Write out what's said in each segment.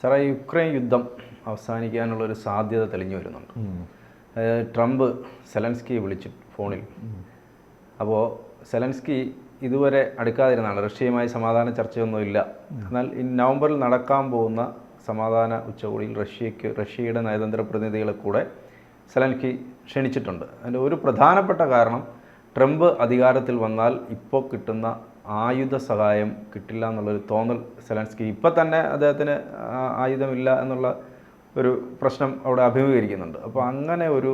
സാറേ യുക്രൈൻ യുദ്ധം അവസാനിക്കാനുള്ളൊരു സാധ്യത തെളിഞ്ഞു വരുന്നുണ്ട്. ട്രംപ് സെലൻസ്കി വിളിച്ചു ഫോണിൽ. അപ്പോൾ സെലൻസ്കി ഇതുവരെ അടുക്കാതിരുന്നാണ്. റഷ്യയുമായി സമാധാന ചർച്ചയൊന്നുമില്ല എന്നാൽ ഈ നവംബറിൽ നടക്കാൻ പോകുന്ന സമാധാന ഉച്ചകോടിയിൽ റഷ്യയ്ക്ക് റഷ്യയുടെ നയതന്ത്ര പ്രതിനിധികളെ കൂടെ സെലൻസ്കി ക്ഷണിച്ചിട്ടുണ്ട്. അതിന്റെ ഒരു പ്രധാനപ്പെട്ട കാരണം ട്രംപ് അധികാരത്തിൽ വന്നാൽ ഇപ്പോൾ കിട്ടുന്ന ആയുധ സഹായം കിട്ടില്ല എന്നുള്ളൊരു തോന്നൽ സെലൻസ്കി. ഇപ്പം തന്നെ അദ്ദേഹത്തിന് ആയുധമില്ല എന്നുള്ള ഒരു പ്രശ്നം അവിടെ അഭിമുഖീകരിക്കുന്നുണ്ട്. അപ്പോൾ അങ്ങനെ ഒരു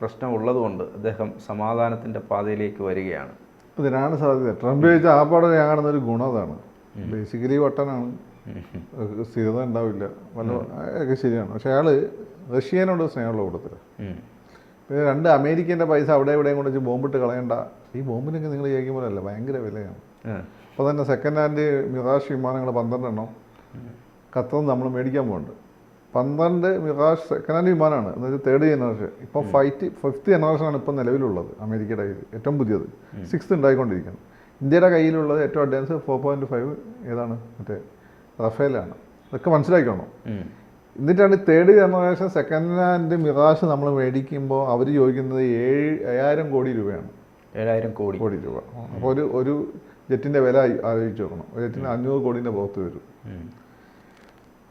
പ്രശ്നം ഉള്ളതുകൊണ്ട് അദ്ദേഹം സമാധാനത്തിന്റെ പാതയിലേക്ക് വരികയാണ്. ഇതിനാണ് സാധ്യത. ട്രംപ് ചോദിച്ചാൽ ആ പാടെ ഞാൻ കാണുന്ന ഒരു ഗുണം അതാണ്. ബേസിക്കലി വട്ടനാണ്. സ്ഥിരത ഉണ്ടാവില്ല. വല്ല ഒക്കെ ശരിയാണ്. പക്ഷെ അയാൾ റഷ്യനോട് സ്നേഹമുള്ള കൂട്ടത്തിൽ. പിന്നെ രണ്ട് അമേരിക്കന്റെ പൈസ അവിടെ എവിടെയും കൊണ്ട് വെച്ച് ബോംബിട്ട് കളയണ്ട. ഈ ബോംബിനൊക്കെ നിങ്ങൾ ചോദിക്കുമ്പോഴല്ല ഭയങ്കര വിലയാണ്. അപ്പോൾ തന്നെ സെക്കൻഡ് ഹാൻഡ് മിറാഷ് വിമാനങ്ങൾ പന്ത്രണ്ടെണ്ണം. ഖത്തറിൽ നമ്മൾ മേടിക്കാൻ പോകുന്നുണ്ട് പന്ത്രണ്ട് മിറാഷ് സെക്കൻഡ് ഹാൻഡ് വിമാനമാണ്. എന്ന് വെച്ചാൽ തേർഡ് ജനറേഷൻ ഇപ്പോൾ ഫൈറ്റ് ഫിഫ്ത്ത് ജനറേഷനാണ് ഇപ്പോൾ നിലവിലുള്ളത് അമേരിക്കയുടെ കയ്യിൽ. ഏറ്റവും പുതിയത്. സിക്സ്ത് ഉണ്ടായിക്കൊണ്ടിരിക്കുന്നത് ഇന്ത്യയുടെ കയ്യിലുള്ളത് ഏറ്റവും അഡ്വാൻസ് ഫോർ പോയിന്റ് ഫൈവ് ഏതാണ്? മറ്റേ റഫേലാണ് ഇതൊക്കെ മനസ്സിലാക്കണം. എന്നിട്ടാണ് third generation second hand Mirage നമ്മൾ മേടിക്കുമ്പോൾ അവർ ചോദിക്കുന്നത് ഏഴ് ഏഴായിരം കോടി രൂപയാണ്. ഏഴായിരം കോടി. കോടി രൂപ. അപ്പോൾ ഒരു ഒരു ജെറ്റിന്റെ വില ആലോചിച്ച് നോക്കണം. ജെറ്റിന് അഞ്ഞൂറ് കോടീന്റെ പുറത്ത് വരും.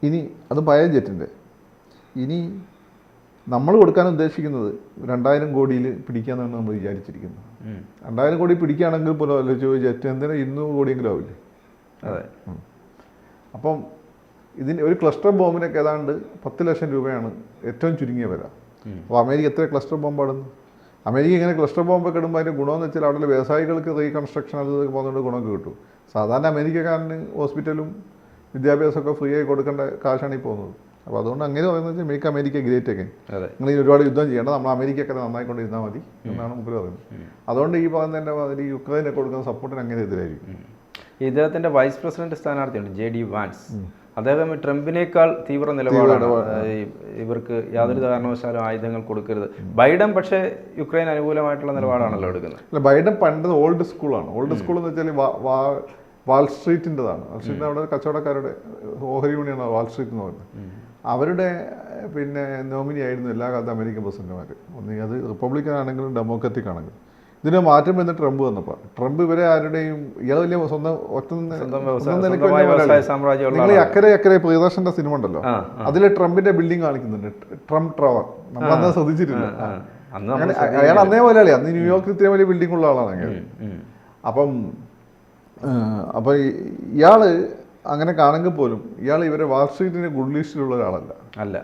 ഇനി അത് പഴയ ജെറ്റിന്റെ ഇനി നമ്മൾ കൊടുക്കാൻ ഉദ്ദേശിക്കുന്നത് രണ്ടായിരം കോടിയിൽ പിടിക്കാന്നാണ് നമ്മൾ വിചാരിച്ചിരിക്കുന്നത്. രണ്ടായിരം കോടി പിടിക്കുകയാണെങ്കിൽ പോലും ആലോചിച്ചു ജെറ്റ് എന്തിനാ ഇരുന്നൂറ് കോടിയെങ്കിലും ആവില്ലേ? അതെ. അപ്പം ഇതിന് ഒരു ക്ലസ്റ്റർ ബോംബിനൊക്കെ ഏതാണ്ട് പത്ത് ലക്ഷം രൂപയാണ് ഏറ്റവും ചുരുങ്ങിയ വില. അപ്പോൾ അമേരിക്ക എത്ര ക്ലസ്റ്റർ ബോംബ് ഇടുന്നു അമേരിക്ക ഇങ്ങനെ ക്ലസ്റ്റർ ബോംബൊക്കെ ഇടുമ്പോൾ അതിന്റെ ഗുണമെന്ന് വെച്ചാൽ അവിടെ വ്യവസായികൾക്ക് റീകൺസ്ട്രക്ഷൻ അത് പോകുന്നതുകൊണ്ട് ഗുണമൊക്കെ കിട്ടും. സാധാരണ അമേരിക്കക്കാരന് ഹോസ്പിറ്റലും വിദ്യാഭ്യാസമൊക്കെ ഫ്രീ ആയി കൊടുക്കേണ്ട കാശാണ് ഈ പോകുന്നത്. അപ്പോൾ അതുകൊണ്ട് അങ്ങനെ പറയുന്നത് വെച്ചാൽ മേക്ക് അമേരിക്ക ഗ്രേറ്റ് ഒക്കെ നിങ്ങൾ ഈ ഒരുപാട് യുദ്ധം ചെയ്യേണ്ട നമ്മൾ അമേരിക്കയൊക്കെ നന്നായിക്കൊണ്ടിരുന്നാൽ മതി എന്നാണ് മുമ്പിൽ പറയുന്നത്. അതുകൊണ്ട് ഈ പറയുന്നതിന്റെ മാതിരി യുക്രൈനൊക്കെ കൊടുക്കുന്ന സപ്പോർട്ടിന് അങ്ങനെ എതിരായിരിക്കും. ഇദ്ദേഹത്തിന്റെ വൈസ് പ്രസിഡന്റ് സ്ഥാനാർത്ഥിയുണ്ട് ജെ ഡി വാൻസ് അദ്ദേഹം ട്രംപിനേക്കാൾ തീവ്ര നിലപാടാണ്. ഇവർക്ക് യാതൊരു കാരണവശാലും ആയുധങ്ങൾ കൊടുക്കരുത്. ബൈഡൻ പക്ഷേ യുക്രൈൻ അനുകൂലമായിട്ടുള്ള നിലപാടാണല്ലോ എടുക്കുന്നത്. അല്ല ബൈഡൻ പണ്ടത് ഓൾഡ് സ്കൂളാണ്. ഓൾഡ് സ്കൂൾ എന്ന് വെച്ചാൽ വാൾസ്ട്രീറ്റിന്റെതാണ് വാ- വാൾ സ്ട്രീറ്റിന്റെതാണ്. വാൾ സ്ട്രീറ്റിന്റെ അവിടെ കച്ചവടക്കാരുടെ ഓഹരി യൂണിയാണ് വാൾസ്ട്രീറ്റ് എന്ന് പറയുന്നത്. അവരുടെ പിന്നെ നോമിനി ആയിരുന്നു എല്ലാ കാലത്തും അമേരിക്കൻ പ്രസിഡന്റുമാർ ഒന്നീ അത് റിപ്പബ്ലിക്കൻ ആണെങ്കിലും ഡെമോക്രാറ്റിക് ആണെങ്കിലും. ഇതിന് മാറ്റം വന്ന് ട്രംപ് വന്നപ്പോൾ ട്രംപ് ഇവരെ ആരുടെയും ഇയാൾ വലിയ സ്വന്തം നിങ്ങൾ ഈ അക്കരെ അക്കരെ പ്രിയദർശന്റെ സിനിമ ഉണ്ടല്ലോ. അതിൽ ട്രംപിന്റെ ബിൽഡിംഗ് കാണിക്കുന്നുണ്ട്. ട്രംപ് ട്രവർ നമ്മൾ അന്ന് ശ്രദ്ധിച്ചിട്ടില്ല നമ്മൾ അയാൾ അന്നേ പോലെയല്ലേ. അന്ന് ന്യൂയോർക്കിൽ ഇത്രയും വലിയ ബിൽഡിംഗ് ഉള്ള ആളാണ്. അപ്പം അപ്പൊ ഇയാൾ അങ്ങനെ കാണെങ്കിൽ പോലും ഇയാൾ ഇവരെ വാൾ ഗുഡ് ലിസ്റ്റിലുള്ള ഒരാളല്ല. അല്ല.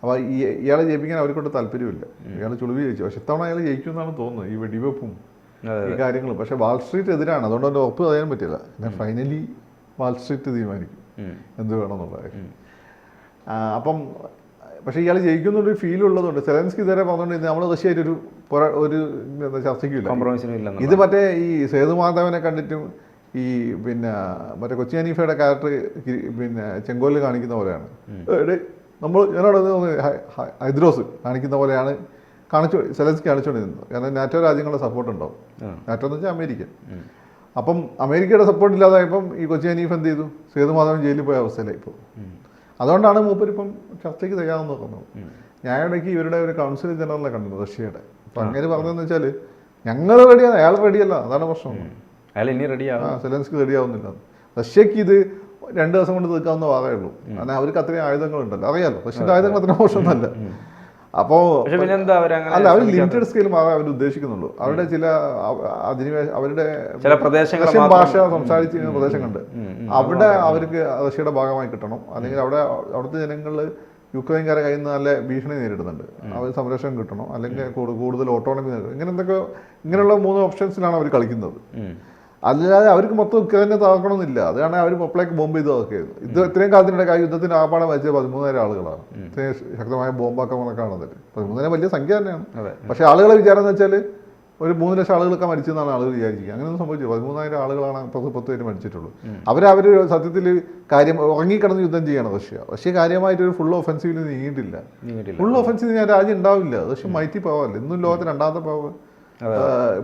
അപ്പോൾ ഈ ഇയാളെ ജയിപ്പിക്കാൻ അവർക്കൊണ്ട് താല്പര്യമില്ല. ഇയാൾ ചുളിവി ജയിച്ചു. പക്ഷെ ഇത്തവണ അയാൾ ജയിക്കുമെന്നാണ് തോന്നുന്നത് ഈ വെടിവെപ്പും ഈ കാര്യങ്ങളും. പക്ഷെ വാൾ സ്ട്രീറ്റ് എതിരാണ്. അതുകൊണ്ട് അതിന്റെ ഉറപ്പ് പറയാൻ പറ്റില്ല. പിന്നെ ഫൈനലി വാൾ സ്ട്രീറ്റ് തീരുമാനിക്കും. എന്ത് വേണമെന്നുള്ള കാര്യം. അപ്പം പക്ഷേ ഇയാൾ ജയിക്കുന്നൊരു ഫീൽ ഉള്ളതുകൊണ്ട് സെലൻസ്കി ഇതുവരെ പറഞ്ഞുകൊണ്ട് നമ്മൾ റഷ്യയായിട്ട് ഒരു പോരാ- ഒരു ചർച്ചയ്ക്കില്ല. ഇത് മറ്റേ ഈ സേതുമാധവനെ കണ്ടിട്ടും ഈ പിന്നെ മറ്റേ കൊച്ചി ഹനീഫയുടെ ക്യാരക്ടർ പിന്നെ ചെങ്കോലിൽ കാണിക്കുന്ന പോലെയാണ്. നമ്മൾ ഞാനവിടെ ഹൈദ്രോസ് കാണിക്കുന്ന പോലെയാണ് കാണിച്ചു സെലൻസ്കി കാണിച്ചുകൊണ്ടിരുന്നത് കാരണം നാറ്റോ രാജ്യങ്ങളുടെ സപ്പോർട്ട് ഉണ്ടാവും. നാറ്റോ എന്ന് വെച്ചാൽ അമേരിക്ക അപ്പം അമേരിക്കയുടെ സപ്പോർട്ട് ഇല്ലാതായപ്പം ഈ കൊച്ചി അനീഫ് എന്ത് ചെയ്തു? സേതുമാധവൻ ജയിലിൽ പോയ അവസ്ഥയിലായി ഇപ്പോൾ അതുകൊണ്ടാണ് മൂപ്പരിപ്പം ചർച്ചയ്ക്ക് തയ്യാറെന്ന് നോക്കുന്നത്. ഞാൻ ഇടയ്ക്ക് ഇവരുടെ ഒരു കൗൺസിൽ ജനറലിനെ കണ്ടത് റഷ്യയുടെ. അപ്പം അങ്ങനെ പറഞ്ഞതെന്ന് വെച്ചാൽ ഞങ്ങൾ റെഡിയാണ് അയാൾ റെഡിയല്ല അതാണ് പ്രശ്നം. അയാൾ ഇനി റെഡിയാണ് സെലൻസ്കി റെഡിയാവുന്നില്ല റഷ്യക്ക് ഇത് രണ്ട് ദിവസം കൊണ്ട് തീർക്കാവുന്ന വാതേ ഉള്ളൂ. കാരണം അവർക്ക് അത്രയും ആയുധങ്ങളുണ്ടല്ലോ. അറിയാലോ. റഷ്യന്റെ ആയുധങ്ങൾ അത്ര മോശമൊന്നുമല്ല. അപ്പോൾ അവരങ്ങനെ അല്ല അവർ ലിമിറ്റഡ് സ്കെയിൽ മാത്രമേ അവർ ഉദ്ദേശിക്കുന്നുള്ളൂ. അവരുടെ ചില അധിനിവേശ അവരുടെ ചില പ്രദേശങ്ങൾ ഭാഷ സംസാരിച്ചിരുന്ന പ്രദേശങ്ങളുണ്ട്. അവിടെ അവർക്ക് റഷ്യയുടെ ഭാഗമായി കിട്ടണം. അല്ലെങ്കിൽ അവിടെ അവിടുത്തെ ജനങ്ങൾ യുക്രൈൻകാരെ കയ്യിൽ നിന്ന് നല്ല ഭീഷണി നേരിടുന്നുണ്ട്. അവർ സംരക്ഷണം കിട്ടണം. അല്ലെങ്കിൽ കൂടുതൽ ഓട്ടോണമി നേരിടണം. ഇങ്ങനെ എന്തൊക്കെ ഇങ്ങനെയുള്ള മൂന്ന് ഓപ്ഷൻസിലാണ് അവർ കളിക്കുന്നത്. അല്ലാതെ അവർക്ക് മൊത്തം ഉക്രൈനെ തകർക്കണമെന്നില്ല. അതാണ് അവർ മൊപ്പളേക്ക് ബോംബ് ചെയ്ത് നോക്കിയത് ഇത് ഇത്രയും കാലത്തിനിടെ ആ യുദ്ധത്തിന് ആപാടം വെച്ചത് പതിമൂന്നായിരം ആളുകളാണ്. ഇത്രയും ശക്തമായ ബോംബാക്രമണം കാണുന്നത് പതിമൂന്നായിരം വലിയ സംഖ്യ തന്നെയാണ്. പക്ഷെ ആളുകളെ വിചാരം എന്ന് വെച്ചാൽ ഒരു മൂന്ന് ലക്ഷം ആളുകളൊക്കെ മരിച്ചെന്നാണ് ആളുകൾ വിചാരിക്കുക അങ്ങനെയൊന്നും സംഭവിച്ചു പതിമൂന്നായിരം ആളുകളാണ് പത്ത് പത്ത് പേര് മരിച്ചിട്ടുള്ളൂ. അവർ അവർ സത്യത്തിൽ കാര്യം ഉറങ്ങിക്കിടന്ന് യുദ്ധം ചെയ്യണം റഷ്യ. റഷ്യ കാര്യമായിട്ട് ഒരു ഫുൾ ഒഫൻസീവിൽ നീങ്ങിയിട്ടില്ല. ഫുൾ ഒഫൻസീവ് ഞാൻ രാജ്യം ഉണ്ടാവില്ല. റഷ്യ മൈറ്റി പവർ ഇന്നും ലോകത്തെ രണ്ടാമത്തെ പവർ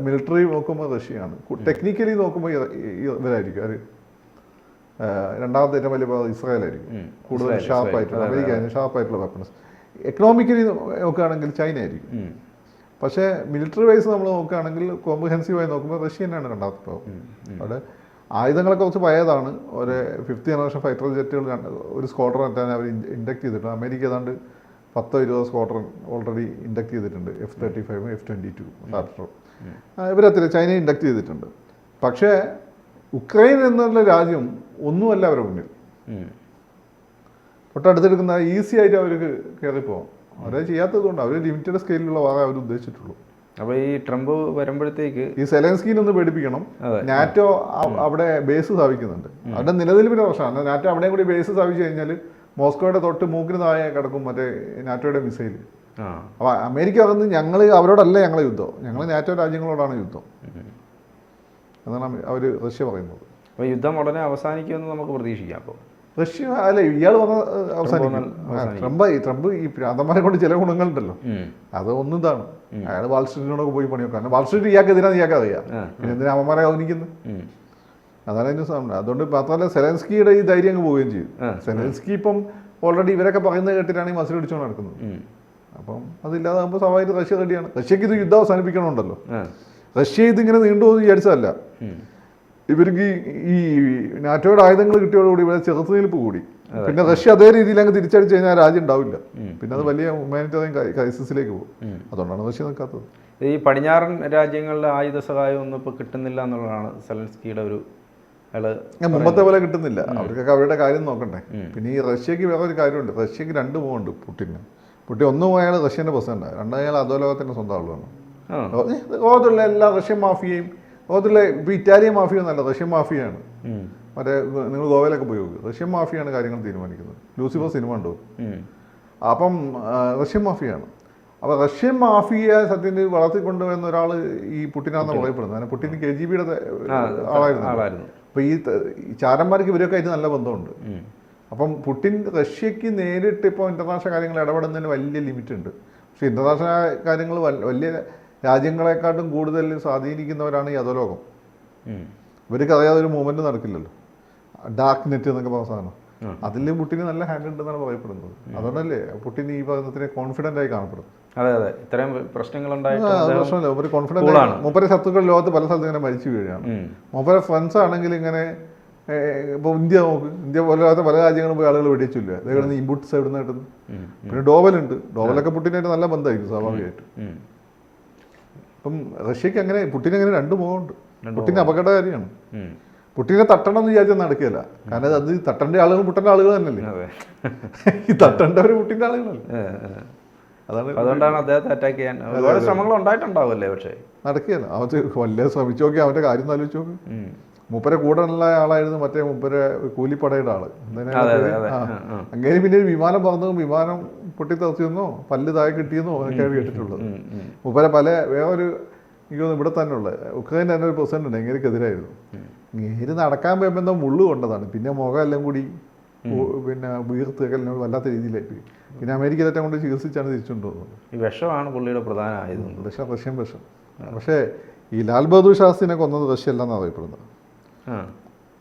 മിലിറ്ററി നോക്കുമ്പോൾ റഷ്യയാണ്. ടെക്നിക്കലി നോക്കുമ്പോൾ ഇവരായിരിക്കും. അവർ രണ്ടാമത്തെ ഏറ്റവും വലിയ ഇസ്രായേൽ ഇസ്രായേലായിരിക്കും. കൂടുതൽ ഷാർപ്പ് ഷാർപ്പായിട്ടുള്ള. അമേരിക്ക ഷാർപ്പായിട്ടുള്ള വെപ്പൺസ് എക്കണോമിക്കലി നോക്കുകയാണെങ്കിൽ ചൈന ആയിരിക്കും. പക്ഷേ മിലിറ്ററി വൈസ് നമ്മൾ നോക്കുകയാണെങ്കിൽ കോംപ്രഹെൻസീവായി നോക്കുമ്പോൾ റഷ്യ തന്നെയാണ് രണ്ടാമത്തെ പവർ അവിടെ ആയുധങ്ങളൊക്കെ കുറച്ച് പഴയതാണ്. ഒരു ഫിഫ്ത്ത് ജനറേഷൻ ഫൈറ്റർ ജെറ്റുകൾ ഒരു സ്ക്വാഡ്രൺ എത്താൻ അവർ ഇൻഡക്ട് ചെയ്തിട്ടുണ്ട് അമേരിക്ക ഏതാണ്ട് പത്തോ ഇരുപതോ സ്ക്വാഡ്രൺ ഓൾറെഡി ഇൻഡക്ട് ചെയ്തിട്ടുണ്ട്. F thirty five F twenty two ഡാറ്ററും ഇവരത്തില്ല ചൈന ഇൻഡക്ട് ചെയ്തിട്ടുണ്ട്. പക്ഷേ ഉക്രൈൻ എന്നുള്ള രാജ്യം ഒന്നുമല്ല അവരുടെ മുന്നിൽ. തൊട്ടടുത്തെടുക്കുന്ന ഈസി ആയിട്ട് അവർക്ക് കയറിപ്പോകും അവരെ ചെയ്യാത്തത് കൊണ്ട് അവർ ലിമിറ്റഡ് സ്കെയിലുള്ള വാറ അവർ ഉദ്ദേശിച്ചിട്ടുള്ളൂ. അപ്പൊ ഈ ട്രംപ് വരുമ്പോഴത്തേക്ക് ഈ സെലൻസ്കീനെ ഒന്ന് പേടിപ്പിക്കണം. നാറ്റോ അവിടെ ബേസ് സ്ഥാപിക്കുന്നുണ്ട്. അവിടെ നിലനിൽപ്പിന്റെ പ്രശ്നമാണ്. നാറ്റോ അവിടെയും കൂടി ബേസ് സ്ഥാപിച്ചു കഴിഞ്ഞാൽ മോസ്കോയുടെ തൊട്ട് മൂക്കിന് താഴെ കിടക്കും മറ്റേ നാറ്റോയുടെ മിസൈൽ ആ. അപ്പോൾ അമേരിക്ക അകന്ന് ഞങ്ങൾ അവരോടല്ല ഞങ്ങളെ യുദ്ധം. ഞങ്ങൾ നാറ്റോ രാജ്യങ്ങളോടാണ് യുദ്ധം. എന്നാണ് അവർ റഷ്യ പറയുന്നത്. അപ്പൊ യുദ്ധം ഉടനെ അവസാനിക്കുമെന്ന് നമുക്ക് പ്രതീക്ഷിക്കാം അപ്പോൾ റഷ്യ അല്ല ഇയാൾ വന്ന അവസാനിക്കും. ട്രംപ് ട്രംപ് ഈ പ്രാന്തന്മാരെ കൊണ്ട് ചില ഗുണങ്ങളുണ്ടല്ലോ. അത് ഒന്നും ഇതാണ്. അയാൾ വാൾസ്ട്രീറ്റിനോടൊക്കെ പോയി പണിയൊക്കെ. വാൾസ്ട്രീറ്റ് ഇയാൾക്ക് എതിരാന്ന് ഇയാൾക്ക് അറിയാം പിന്നെ എന്തിനാ അമ്മമാരെ അവനിക്കുന്നത്. അതാണ് അതിന്റെ സാധനം. അതുകൊണ്ട് മാത്രമല്ല സെലൻസ്കിയുടെ ഈ ധൈര്യം അങ്ങ് പോവുകയും ചെയ്യും. സെലൻസ്കി ഇപ്പം ഓൾറെഡി ഇവരൊക്കെ പറയുന്നത് കേട്ടിട്ടാണ് ഈ മസിൽ അടിച്ചുകൊണ്ട് നടക്കുന്നത്. അപ്പം അതില്ലാതാകുമ്പോൾ സ്വാഭാവിക റഷ്യ റെഡിയാണ്. റഷ്യക്ക് ഇത് യുദ്ധം അവസാനിപ്പിക്കണമുണ്ടല്ലോ. റഷ്യ ഇതിങ്ങനെ നീണ്ടുപോകുന്ന വിചാരിച്ചതല്ല. ഇവർക്ക് ഈ ഈ നാറ്റോയുടെ ആയുധങ്ങൾ കിട്ടിയോടുകൂടി ഇവിടെ ചെറുത്തുനിൽപ്പ് കൂടി. പിന്നെ റഷ്യ അതേ രീതിയിൽ അങ്ങ് തിരിച്ചടിച്ച് കഴിഞ്ഞാൽ രാജ്യം ഉണ്ടാവില്ല. പിന്നെ അത് വലിയ ഹ്യൂമാനിറ്റേറിയൻ ക്രൈസിസിലേക്ക് പോകും. അതുകൊണ്ടാണ് റഷ്യ നിൽക്കാത്തത്. ഈ പടിഞ്ഞാറൻ രാജ്യങ്ങളിലെ ആയുധ സഹായം ഒന്നും ഇപ്പോൾ കിട്ടുന്നില്ല എന്നുള്ളതാണ് സെലൻസ്കിയുടെ ഒരു അയാൾ മുമ്പത്തെ പോലെ കിട്ടുന്നില്ല. അവർക്കൊക്കെ അവരുടെ കാര്യം നോക്കണ്ടേ. പിന്നെ ഈ റഷ്യക്ക് വേറെ ഒരു കാര്യമുണ്ട്. റഷ്യക്ക് രണ്ട് പോകുന്നുണ്ട് പുട്ടിന്. പുട്ടി ഒന്ന് പോയാൽ റഷ്യന്റെ പ്രസിഡന്റ് രണ്ട് അയാൾ അധോലോകത്തിന്റെ സ്വന്തം ആളുമാണ് ഓതുള്ള ലോകത്തുള്ള എല്ലാ റഷ്യൻ മാഫിയയും ഓതുള്ള ഇപ്പോൾ ഇറ്റാലിയൻ മാഫിയ ഒന്നല്ല റഷ്യൻ മാഫിയാണ്. മറ്റേ നിങ്ങൾ ഗോവയിലൊക്കെ പോയി നോക്ക്. റഷ്യൻ മാഫിയാണ് കാര്യങ്ങൾ തീരുമാനിക്കുന്നത്. ലൂസിഫർ സിനിമ ഉണ്ടോ അപ്പം റഷ്യൻ മാഫിയാണ്. അപ്പോൾ റഷ്യൻ മാഫിയ സത്യത്തിൽ വളർത്തിക്കൊണ്ടുവരുന്ന ഒരാൾ ഈ പുട്ടിനാണെന്ന് പറയപ്പെടുന്നത്. പുട്ടിൻ കെ ജി ബിയുടെ ആളായിരുന്നു. അപ്പോൾ ഈ ചാരന്മാർക്ക് ഇവരൊക്കെ ആയിട്ട് നല്ല ബന്ധമുണ്ട്. അപ്പം പുട്ടിൻ റഷ്യക്ക് നേരിട്ട് ഇപ്പോൾ ഇന്റർനാഷണൽ കാര്യങ്ങൾ ഇടപെടുന്നതിന് വലിയ ലിമിറ്റ് ഉണ്ട് പക്ഷേ ഇന്റർനാഷണൽ കാര്യങ്ങൾ വലിയ രാജ്യങ്ങളെക്കാട്ടും കൂടുതൽ സ്വാധീനിക്കുന്നവരാണ് ഈ അധോലോകം. ഇവർക്ക് അറിയാതെ ഒരു മൂവ്മെന്റ് നടക്കില്ലല്ലോ ഡാർക്ക് നെറ്റ് എന്നൊക്കെ പറഞ്ഞ സാധനം. അതിൽ പുട്ടിന് നല്ല ഹാൻഡ് ഉണ്ടെന്നാണ് പറയപ്പെടുന്നത്. അതുകൊണ്ടല്ലേ പുട്ടിന് ഈ ഭാഗത്തിനെ കോൺഫിഡന്റ് ആയി കാണപ്പെടുന്നത്. അതെ അതെ. ഇത്രയും പ്രശ്നങ്ങൾ പ്രശ്നമില്ല. മൂപ്പരെ ശത്രുക്കൾ ലോകത്ത് പല സ്ഥലത്ത് ഇങ്ങനെ മരിച്ചു വീഴുകയാണ്. മൂപ്പര ഫ്രണ്ട്സ് ആണെങ്കിൽ ഇങ്ങനെ ഇപ്പൊ ഇന്ത്യ നോക്ക്. ഇന്ത്യ പോലാത്ത പല രാജ്യങ്ങളും പോയി ആളുകൾ വെടിച്ചില്ല അതേപോലെ ഇമ്പുട്ട്സ് എവിടെ നിന്ന് കിട്ടുന്നു. പിന്നെ ഡോവലുണ്ട്. ഡോവലൊക്കെ പുട്ടിനായിട്ട് നല്ല ബന്ധമായിരിക്കും സ്വാഭാവികമായിട്ട്. ഇപ്പം അപ്പം റഷ്യക്ക് അങ്ങനെ പുട്ടിന് അങ്ങനെ രണ്ട് മുഖമുണ്ട് പുട്ടിന് അപകടകാരിയാണ്. പുട്ടിനെ തട്ടണം എന്ന് വിചാരിച്ചാൽ നടക്കുകയില്ല. കാരണം അത് തട്ടേണ്ട ആളുകൾ പുട്ടേണ്ട ആളുകൾ തന്നെയല്ലേ? ഈ തട്ടേണ്ടവർ പുട്ടിന്റെ ആളുകളല്ലേ. അതാണ് അതുകൊണ്ടാണ് അദ്ദേഹത്തെ അറ്റാക്ക് ചെയ്യാൻ ഒരുപാട് ശ്രമങ്ങൾ ഉണ്ടായിട്ടുണ്ടാവുമല്ലേ പക്ഷേ? നടക്കുകയല്ല. അവർ വല്ല ശ്രമിച്ചു നോക്കി അവന്റെ കാര്യം ആലോചിച്ചു ആലോചിച്ച് മുപ്പരെ കൂടെ ഉള്ള ആളായിരുന്നു മറ്റേ മൂപ്പരെ കൂലിപ്പടയുടെ ആൾ. അങ്ങനെ പിന്നെ ഒരു വിമാനം പറന്നു വിമാനം പൊട്ടിത്തെറിച്ചെന്നോ പല്ല് താഴെ കിട്ടിയെന്നോ ഒക്കെയാണ് കേട്ടിട്ടുള്ളത്. മൂപ്പരെ പല വേറൊരു എനിക്ക് ഇവിടെ തന്നെ ഉള്ളത് ഉക്രൈൻ തന്നെ ഒരു പ്രസിഡന്റ് ഉണ്ട് എങ്ങനെക്കെതിരായിരുന്നു നേര് നടക്കാൻ പോയപ്പോൾ എന്തോ മുള്ളു കൊണ്ടതാണ്. പിന്നെ മുഖം എല്ലാം കൂടി പിന്നെ വീർത്ത് എല്ലാം വല്ലാത്ത രീതിയിലായിട്ട് പിന്നെ അമേരിക്ക തെറ്റം കൊണ്ട് ചികിത്സിച്ചാണ് തിരിച്ചുകൊണ്ടുപോകുന്നത് ഈ വിഷമാണ് പുള്ളിയുടെ പ്രധാന ആയുധം വിഷം റഷ്യൻ വിഷം. പക്ഷേ ഈ ലാൽ ബഹദൂർ ശാസ്ത്രിനെ കൊന്നത് റഷ്യ അല്ലെന്നാണ് അറിയപ്പെടുന്നത്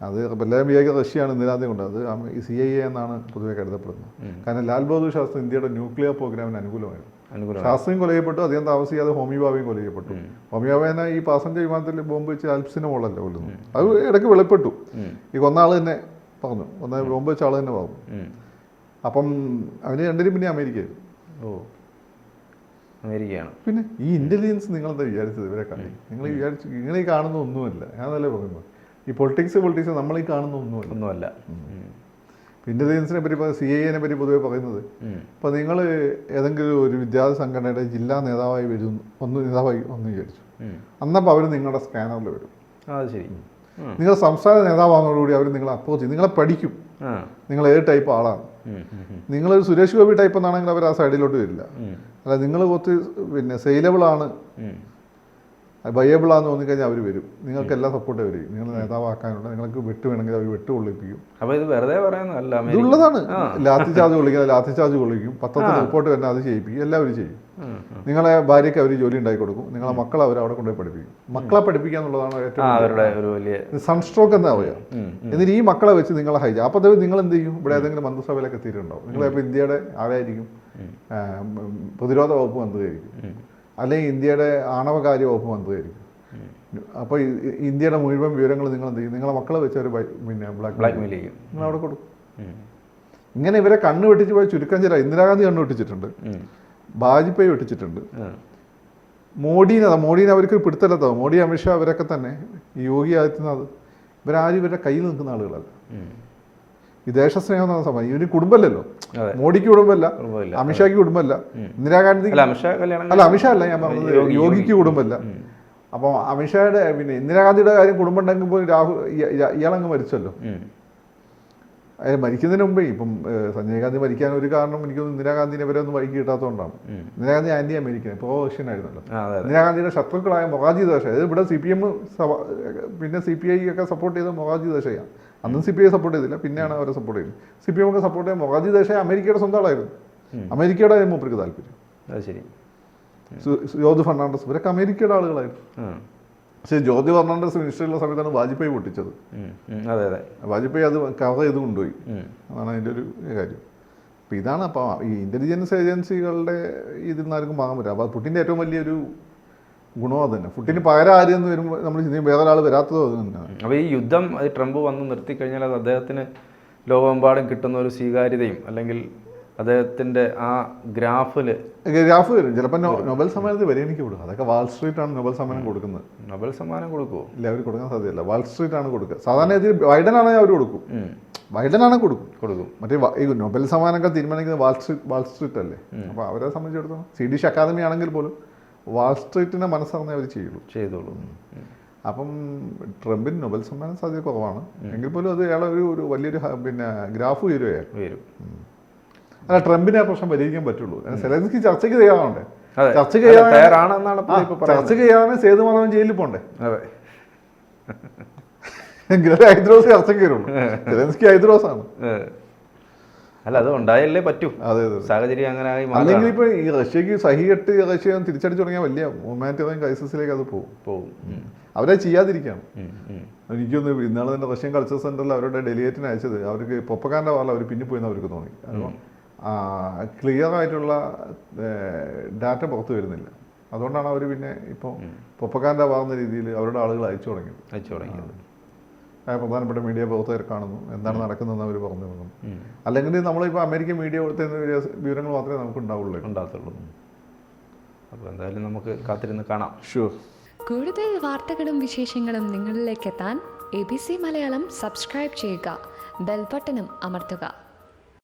അത് എല്ലാവരും വിചാരിക്കുക റഷ്യയാണ് ഇന്ദിരാന്തി കൊണ്ട്. അത് സി ഐ എ എന്നാണ് പൊതുവെ കരുതപ്പെടുന്നത്. കാരണം ലാൽ ബഹദൂർ ശാസ്ത്രി ഇന്ത്യയുടെ ന്യൂക്ലിയർ പ്രോഗ്രാമിന് അനുകൂലമായിരുന്നു. അനുകൂലം ശാസ്ത്രിയും കൊലയപ്പെട്ടു അധികം താമസിയാതെ ഹോമി ബാബയും കൊല ചെയ്യപ്പെട്ടു ഹോമി ഈ പാസഞ്ചർ വിമാനത്തിൽ ബോംബ് വെച്ച് അൽപ്സിന് മുകളല്ല കൊല്ലുന്നു അത് ഇടയ്ക്ക് വെളിപ്പെട്ടു. ഈ കൊന്ന ആൾ തന്നെ പറഞ്ഞു. കൊന്ന ബോംബ് വെച്ച ആൾ തന്നെ പറഞ്ഞു അപ്പം അവന് രണ്ടിനും പിന്നെ അമേരിക്കയായിരുന്നു. ഓ. അമേരിക്കയാണ്. പിന്നെ ഈ ഇന്റലിജൻസ് നിങ്ങൾ എന്താ വിചാരിച്ചത് ഇവരെ കാണി നിങ്ങൾ വിചാരിച്ചു നിങ്ങൾ ഈ കാണുന്ന ഒന്നുമല്ല. ഞാൻ പറയുന്നത്. ഈ പൊളിറ്റിക്സ് പൊളിറ്റിക്സ് നമ്മൾ ഈ കാണുന്ന ഒന്നുമല്ല. ഒന്നുമല്ല. ഇന്റലിജൻസിനെ പറ്റി സി ഐ എനെ പറ്റി പൊതുവെ പറയുന്നത് ഉം. അപ്പോൾ നിങ്ങൾ ഏതെങ്കിലും ഒരു വിദ്യാർത്ഥി സംഘടനയുടെ ജില്ലാ നേതാവായി വരും ഒന്ന് നേതാവായി ഒന്ന് വിചാരിച്ചു. അന്നപ്പോൾ അവർ നിങ്ങളുടെ സ്കാനറിൽ വരും. അത് ശരി. നിങ്ങൾ സംസ്ഥാന നേതാവാകുന്നതോടുകൂടി അവർ നിങ്ങളെ അപ്രോച്ച് ചെയ്യും. നിങ്ങളെ പഠിക്കും. നിങ്ങൾ ഏത് ടൈപ്പ് ആളാണ്. നിങ്ങളൊരു സുരേഷ് ഗോപി ടൈപ്പ് എന്നാണെങ്കിൽ അവർ ആ സൈഡിലോട്ട് വരില്ല. അല്ല നിങ്ങൾ കുറച്ച് പിന്നെ സെയിലബിൾ ആണ് ഉം. വയ്യബിളാന്ന് തോന്നിക്കഴിഞ്ഞാൽ അവർ വരും. നിങ്ങൾക്ക് എല്ലാ സപ്പോർട്ടും വരും ചെയ്യും. നിങ്ങൾ നേതാവാക്കാനുള്ള നിങ്ങൾക്ക് വെട്ട് വേണമെങ്കിൽ അവർ വെട്ട് കൊള്ളിപ്പിക്കും അപ്പോൾ ഇത് വെറുതെ പറയുന്നതല്ല ഇതുള്ളതാണ് ലാത്തി ചാർജ് കൊള്ളിക്കുക ലാത്തി ചാർജ് കൊള്ളിക്കും. പത്രത്തിൽ റിപ്പോർട്ട് തന്നെ അത് ചെയ്യിപ്പിക്കും. എല്ലാവരും ചെയ്യും. നിങ്ങളെ ഭാര്യയ്ക്ക് അവർ ജോലി ഉണ്ടാക്കി കൊടുക്കും. നിങ്ങളെ മക്കളെ അവർ അവിടെ കൊണ്ടുപോയി പഠിപ്പിക്കും. മക്കളെ പഠിപ്പിക്കുക എന്നുള്ളതാണ് ഏറ്റവും സൺസ്ട്രോക്ക് എന്നാ പറയുക എന്നിട്ട് ഈ മക്കളെ വെച്ച് നിങ്ങളെ ഹൈജ അപ്പോൾ നിങ്ങൾ എന്ത് ചെയ്യും? ഇവിടെ ഏതെങ്കിലും മന്ത്രിസഭയിലൊക്കെ എത്തിയിട്ടുണ്ടാവും. നിങ്ങളെ ഇപ്പോൾ ഇന്ത്യയുടെ ആരായിരിക്കും? പ്രതിരോധ വകുപ്പ് മന്ത്രിയായിരിക്കും. അല്ലെങ്കിൽ ഇന്ത്യയുടെ ആണവകാര്യ വകുപ്പ് മന്ത്രിയായിരിക്കും. അപ്പോൾ ഇന്ത്യയുടെ മുഴുവൻ വിവരങ്ങൾ നിങ്ങൾ എന്ത് ചെയ്യും? നിങ്ങളെ മക്കളെ വെച്ച് അവർ പിന്നെ ബ്ലാക്ക് ബ്ലാക്ക് മെയിൽ ചെയ്യും. നിങ്ങൾ അവിടെ കൊടുക്കും ഇങ്ങനെ ഇവരെ കണ്ണ് വെട്ടിച്ച് പോയി ചുരുക്കം ചില ഇന്ദിരാഗാന്ധി കണ്ണ് വെട്ടിച്ചിട്ടുണ്ട്. വാജ്പേയി വെട്ടിച്ചിട്ടുണ്ട്. മോഡീനെ മോഡീനെ അവർക്ക് പിടുത്തല്ലാത്തോ മോഡി അമിത്ഷാ അവരൊക്കെ തന്നെ. യോഗി ആദിത്യനാഥ്. ഇവരാരും ഇവരുടെ കയ്യിൽ നിൽക്കുന്ന ആളുകളല്ല. ഉം. ഈ ദേശസ്നേഹം എന്ന സമയം ഇവന് കുടുംബമല്ലല്ലോ. മോഡിക്ക് കുടുംബമല്ല അമിത്ഷാക്ക് കുടുംബമല്ല. ഇന്ദിരാഗാന്ധി അല്ല അമിത്ഷാ അല്ല ഞാൻ പറഞ്ഞത് യോഗിക്ക് കുടുംബമല്ല. അപ്പൊ അപ്പോൾ അമിത്ഷായുടെ പിന്നെ ഇന്ദിരാഗാന്ധിയുടെ കാര്യം കുടുംബം ഉണ്ടെങ്കിൽ പോലും രാഹുൽ ഇയ- ഇയ- ഇയാളങ്ങ് മരിച്ചല്ലോ. അയാൾ മരിക്കുന്നതിന് മുമ്പേ ഇപ്പം സഞ്ജയ് ഗാന്ധി മരിക്കാൻ ഒരു കാരണം എനിക്ക് ഇന്ദിരാഗാന്ധിനെ വരെ ഒന്നും വൈകി കിട്ടാത്തതുകൊണ്ടാണ്. Indira Gandhi anti American pro Russian ആയിരുന്നല്ലോ. ഇന്ദിരാഗാന്ധിയുടെ ശത്രുക്കളായ മൊഹാജി ദേശ അതായത് ഇവിടെ സി പി എം പിന്നെ സി പി ഐ ഒക്കെ സപ്പോർട്ട് ചെയ്ത മൊഹാജി ദേശയാണ്. അന്നും സി പി ഐ സപ്പോർട്ട് ചെയ്തില്ല പിന്നെയാണ് അവരെ സപ്പോർട്ട് ചെയ്യുന്നത്. സി പി എം ഒക്കെ സപ്പോർട്ട് ചെയ്യാൻ മൊറാജി ദേശ അമേരിക്കയുടെ സ്വന്തം ആളായിരുന്നു. അമേരിക്കയുടെ ആയിരുന്നു മൂപ്പർക്ക് താല്പര്യം. ശരി. ജോർജ് ഫെർണാണ്ടസ് ഇവരൊക്കെ അമേരിക്കയുടെ ആളുകളായിരുന്നു. പക്ഷേ ജോർജ് ഫെർണാണ്ടസ് മിനിസ്റ്ററിലുള്ള സമയത്താണ് വാജ്പേയി പൊട്ടിച്ചത്. അതെ അതെ. വാജ്പേയി അത് കവർ ചെയ്ത് കൊണ്ടുപോയി. അതാണ് അതിന്റെ ഒരു കാര്യം. അപ്പോൾ ഇതാണ് അപ്പോൾ ഈ ഇന്റലിജൻസ് ഏജൻസികളുടെ ഇതിൽ നിന്ന് ആർക്കും വാങ്ങാൻ പറ്റില്ല അപ്പോൾ പുട്ടിന്റെ ഏറ്റവും വലിയൊരു ഗുണം അത് തന്നെ പുട്ടിന് പകരം ആരെന്ന് വരുമ്പോൾ നമ്മൾ ചിന്തിക്കും വേറെ ഒരാൾ വരാത്തത് അത് തന്നെയാണ് അപ്പോൾ ഈ യുദ്ധം അത് ട്രംപ് വന്ന് നിർത്തി കഴിഞ്ഞാൽ അത് അദ്ദേഹത്തിന് ലോകമെമ്പാടും കിട്ടുന്ന ഒരു സ്വീകാര്യതയും അല്ലെങ്കിൽ അദ്ദേഹത്തിന്റെ ആ ഗ്രാഫിൽ ഗ്രാഫ് വരും. ചിലപ്പോൾ നോബൽ സമ്മാനത്തിൽ എനിക്ക് കൊടുക്കും അതൊക്കെ വാൾ സ്ട്രീറ്റ് ആണ് നൊബൽ സമ്മാനം കൊടുക്കുന്നത്. നൊബൽ സമ്മാനം കൊടുക്കുമോ ഇല്ല അവർ കൊടുക്കാൻ സാധ്യതയില്ല. വാൾ സ്ട്രീറ്റ് ആണ് കൊടുക്കുക. സാധാരണ ഇതിൽ ബൈഡൻ ആണെങ്കിൽ അവർ കൊടുക്കും. ബൈഡൻ ആണ് കൊടുക്കും. കൊടുക്കും. മറ്റേ ഈ നൊബൽ സമ്മാനമൊക്കെ തീരുമാനിക്കുന്നത് വാൾ സ്ട്രീറ്റ് വാൾ സ്ട്രീറ്റ് അല്ലേ അപ്പോൾ അവരെ സംബന്ധിച്ചിടത്തോളം സി ഡിഷ് അക്കാദമി ആണെങ്കിൽ പോലും വാൾ സ്ട്രീറ്റിനെ മനസ്സറിഞ്ഞേ അവർ ചെയ്യുള്ളൂ ചെയ്തോളൂ. അപ്പം ട്രംപിന് നൊബൽ സമ്മാനം സാധ്യത കുറവാണ്. എങ്കിൽ പോലും അത് അയാളെ ഒരു ഒരു വലിയൊരു പിന്നെ ഗ്രാഫ് ഉയരുകയാണ് വരും അല്ല ട്രംപിനെ ആ പ്രശ്നം പരിഹരിക്കാൻ പറ്റുള്ളൂ. സെലൻസ്കി ചർച്ചയ്ക്ക് തയ്യാറാവണ്ടേ? ചർച്ച അല്ല, ചെയ്യാൻ തയ്യാറാണെന്നാണ് സേതു മാധവൻ ചർച്ച ജയിലിൽ പോണ്ടേ? അതെ. എങ്കിലും ഹൈദ്രോസ് ചർച്ചയ്ക്ക് വരുള്ളൂ. സെലൻസ്കി ഹൈദ്രോസ് ആണ് ഏ. അല്ല അത് ഉണ്ടായല്ലേ പറ്റൂ. അതെ അതെ സാഹചര്യം അങ്ങനെ ആയി അല്ലെങ്കിൽ. ഇപ്പൊ ഈ റഷ്യക്ക് സഹിയിട്ട് റഷ്യ തിരിച്ചടിച്ചു തുടങ്ങിയാൽ വലിയ ഹ്യൂമാനിറ്ററിയൻ ക്രൈസിസിലേക്ക് അത് പോകും. പോകും. അവരെ ചെയ്യാതിരിക്കാം. എനിക്കൊന്ന് ഇന്നാളെ തന്നെ റഷ്യൻ കൾച്ചർ സെന്ററിൽ അവരുടെ ഡെലിഗേറ്റിന് അയച്ചത്. അവർക്ക് പൊപ്പക്കാരന്റെ വാല അവർ പിന്നെ പോയെന്ന് അവർക്ക് തോന്നി. ക്ലിയർ ആയിട്ടുള്ള ഡാറ്റ പുറത്തു വരുന്നില്ല. അതുകൊണ്ടാണ് അവർ പിന്നെ ഇപ്പോൾ പൊപ്പക്കാരന്റെ വാർന്ന രീതിയിൽ അവരുടെ ആളുകൾ അയച്ചു തുടങ്ങിയത്. അയച്ചു തുടങ്ങിയത്. പ്രധാനപ്പെട്ട മീഡിയ പ്രവർത്തകർ കാണുന്നു. എന്താണ് നടക്കുന്നതെന്ന് അവർ പറഞ്ഞു തന്നു. അല്ലെങ്കിൽ നമ്മളിപ്പോൾ അമേരിക്കൻ മീഡിയ കൊടുത്തുന്ന വിവരങ്ങൾ മാത്രമേ നമുക്ക് ഉണ്ടാവുള്ളൂ. ഉണ്ടാകത്തുള്ളൂ. അപ്പോൾ എന്തായാലും നമുക്ക് കാത്തിരുന്ന് കാണാം. ഷുവർ കൂടുതൽ വാർത്തകളും വിശേഷങ്ങളും നിങ്ങളിലേക്ക് എത്താൻ A B C Malayalam subscribe ചെയ്യുക. ബെൽബട്ടനും അമർത്തുക.